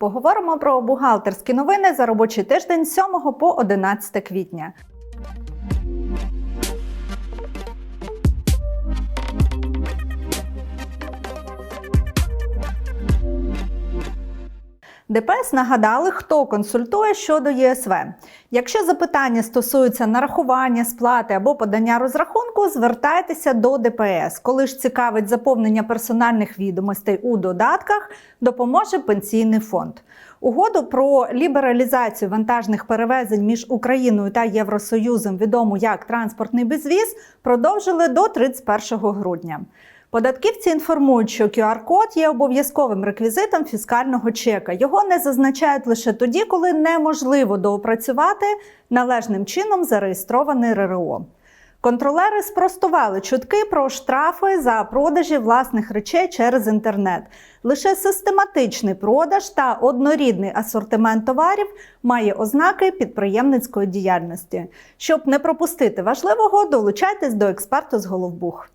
Поговоримо про бухгалтерські новини за робочий тиждень з 7 по 11 квітня. ДПС нагадали, хто консультує щодо ЄСВ. Якщо запитання стосуються нарахування, сплати або подання розрахунку, звертайтеся до ДПС. Коли ж цікавить заповнення персональних відомостей у додатках, допоможе пенсійний фонд. Угоду про лібералізацію вантажних перевезень між Україною та Євросоюзом, відому як транспортний безвіз, продовжили до 31 грудня. Податківці інформують, що QR-код є обов'язковим реквізитом фіскального чека. Його не зазначають лише тоді, коли неможливо доопрацювати належним чином зареєстрований РРО. Контролери спростували чутки про штрафи за продажі власних речей через інтернет. Лише систематичний продаж та однорідний асортимент товарів має ознаки підприємницької діяльності. Щоб не пропустити важливого, долучайтесь до експерту з Головбух.